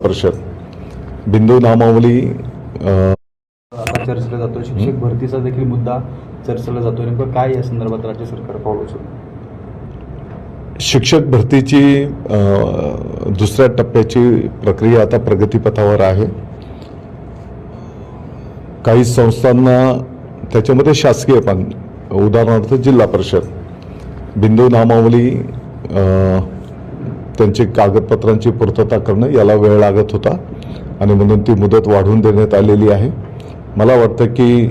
परिषद. बिंदू नामावली चर्चेला जातो शिक्षक भरतीचा देखील मुद्दा चर्चेला जातो नेमकं काय या संदर्भात राज्य सरकार पाऊल उचलतं शिक्षक भरतीची दुसऱ्या टप्प्याची प्रक्रिया आता प्रगतीपथावर आहे. काही संस्थांना त्याच्यामध्ये शासकीय पण उदाहरणार्थ जिल्हा परिषद. बिंदू नामावली त्यांची कागदपत्रांची पूर्तता करणं याला वेळ लागत होता आणि म्हणून ती मुदत वाढवून देण्यात आलेली आहे. मला वाटतं की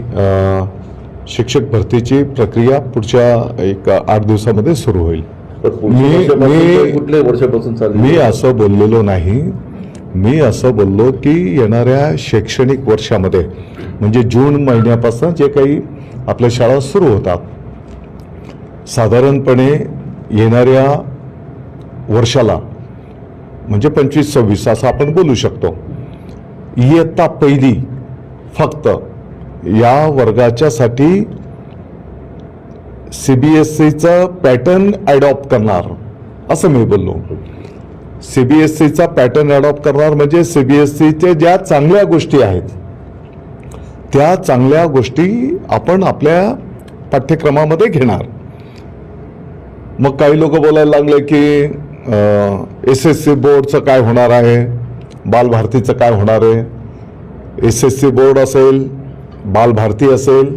शिक्षक भरतीची प्रक्रिया पुढच्या एक आठ दिवसामध्ये सुरू होईल. मी- मी असं बोललेलो नाही. मी असं बोललो की येणाऱ्या शैक्षणिक वर्षामध्ये म्हणजे जून महिन्यापासून जे काही आपल्या शाळा सुरू होतात साधारणपणे येणाऱ्या वर्षाला. म्हणजे पंचवीस सव्वीस असं आपण बोलू शकतो. इयत्ता पहिली फक्त या वर्गाच्यासाठी सी बी एस सीचं पॅटर्न ॲडॉप्ट करणार असं मी बोललो. सी बी एस सीचा पॅटर्न ॲडॉप्ट करणार म्हणजे सी बी एस सीच्या ज्या चांगल्या गोष्टी आहेत त्या चांगल्या गोष्टी आपण आपल्या पाठ्यक्रमामध्ये घेणार. मग काही लोक बोलायला लागले की एस एस सी बोर्डचं काय होणार आहे? बालभारतीचं काय होणार आहे? एस एस सी बोर्ड असेल बालभारती असेल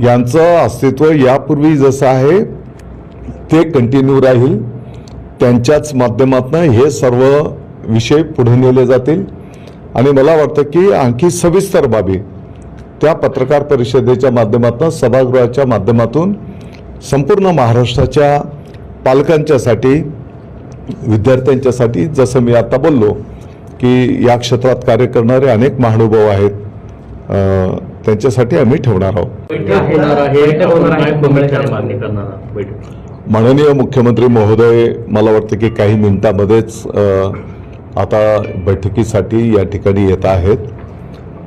यांचं अस्तित्व यापूर्वी जसं आहे ते कंटिन्यू राहील. त्यांच्याच माध्यमातून हे सर्व विषय पुढे नेले जातील. आणि मला वाटतं की आणखी सविस्तर बाबी त्या पत्रकार परिषदेच्या माध्यमातून सभागृहाच्या माध्यमातून संपूर्ण महाराष्ट्राच्या पालकांच्यासाठी विद्यार्थ्यांच्यासाठी जसं मी आता बोललो की या क्षेत्रात कार्य करणारे अनेक महानुभाव आहेत. त्यांच्यासाठी आम्ही ठेवणार आहोत. माननीय मुख्यमंत्री महोदय मला वाटतं की काही मिनिटामध्येच आता बैठकीसाठी या ठिकाणी येत आहेत.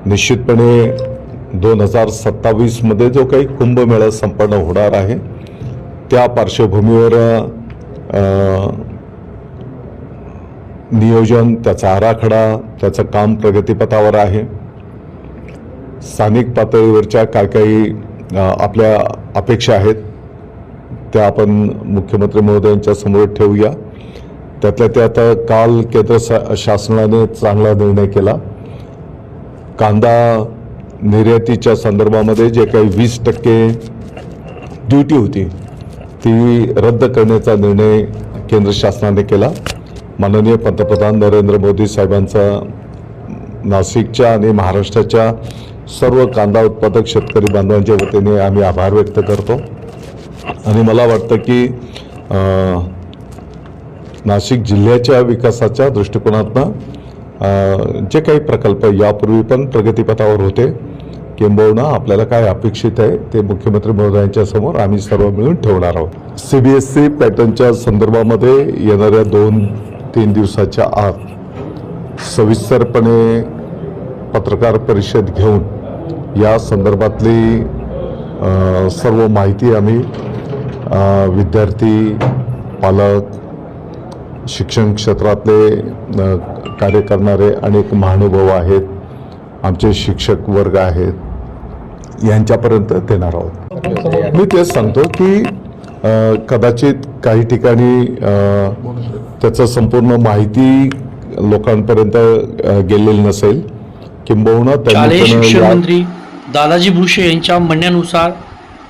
निश्चितपणे दोन हजार सत्तावीसमध्ये जो काही कुंभमेळा संपन्न होणार आहे त्या पार्श्वभूमीवर नियोजन त्याचा आराखडा त्याचं काम प्रगतीपथावर आहे. स्थानिक पातळीवरच्या काय काही आपल्या अपेक्षा आहेत त्या आपण मुख्यमंत्री महोदयांच्या समोर ठेवूया. त्यातल्या त्यात काल केंद्र सा- शासनाने चांगला निर्णय केला. कांदा निर्यातीच्या संदर्भामध्ये जे काही वीस टक्के ड्युटी होती ती रद्द करण्याचा निर्णय केंद्र शासनाने केला. माननीय पंतप्रधान नरेंद्र मोदी साहेबांचा नाशिकच्या आणि महाराष्ट्राच्या सर्व कांदा उत्पादक शेतकरी बांधवांच्या वतीने आम्ही आभार व्यक्त करतो. आणि मला वाटतं की नाशिक जिल्ह्याच्या विकासाच्या दृष्टिकोनातनं जे काही प्रकल्प यापूर्वी पण प्रगतीपथावर होते किंबहुना आपल्याला काय अपेक्षित आहे ते मुख्यमंत्री महोदयांच्या समोर आम्ही सर्व मिळून ठेवणार आहोत. सी बी एस सी पॅटर्नच्या संदर्भामध्ये येणाऱ्या दोन तीन दिवसाच्या आत सविस्तरपणे पत्रकार परिषद घेऊन या संदर्भातली सर्व माहिती आम्ही विद्यार्थी पालक शिक्षण क्षेत्रातले कार्य करणारे अनेक महानुभाव आहेत. आमचे शिक्षक वर्ग आहेत. यांच्यापर्यंत देणार आहोत. मी तेच सांगतो की कदाचित काही ठिकाणी त्याचं संपूर्ण माहिती लोकांपर्यंत गेलेली नसेल. किंबहुना शालेय शिक्षण मंत्री दादाजी भुसे यांच्या म्हणण्यानुसार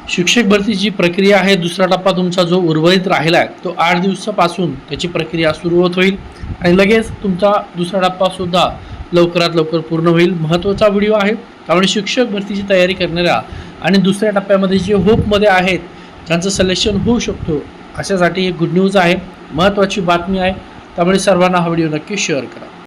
शिक्षक भरतीची प्रक्रिया आहे. दुसरा टप्पा तुमचा जो उर्वरित राहिला आहे तो आठ दिवसापासून त्याची प्रक्रिया सुरुवात होईल. आणि लगेच तुमचा दुसरा टप्पा सुद्धा लवकरात लवकर पूर्ण होईल. महत्त्वाचा व्हिडिओ आहे. त्यामुळे शिक्षक भरतीची तयारी करणाऱ्या आणि दुसऱ्या टप्प्यामध्ये जे होपमध्ये आहेत ज्यांचं सिलेक्शन होऊ शकतो. अशासाठी एक गुड न्यूज आहे. महत्त्वाची बातमी आहे. त्यामुळे सर्वांना हा व्हिडिओ नक्की शेअर करा.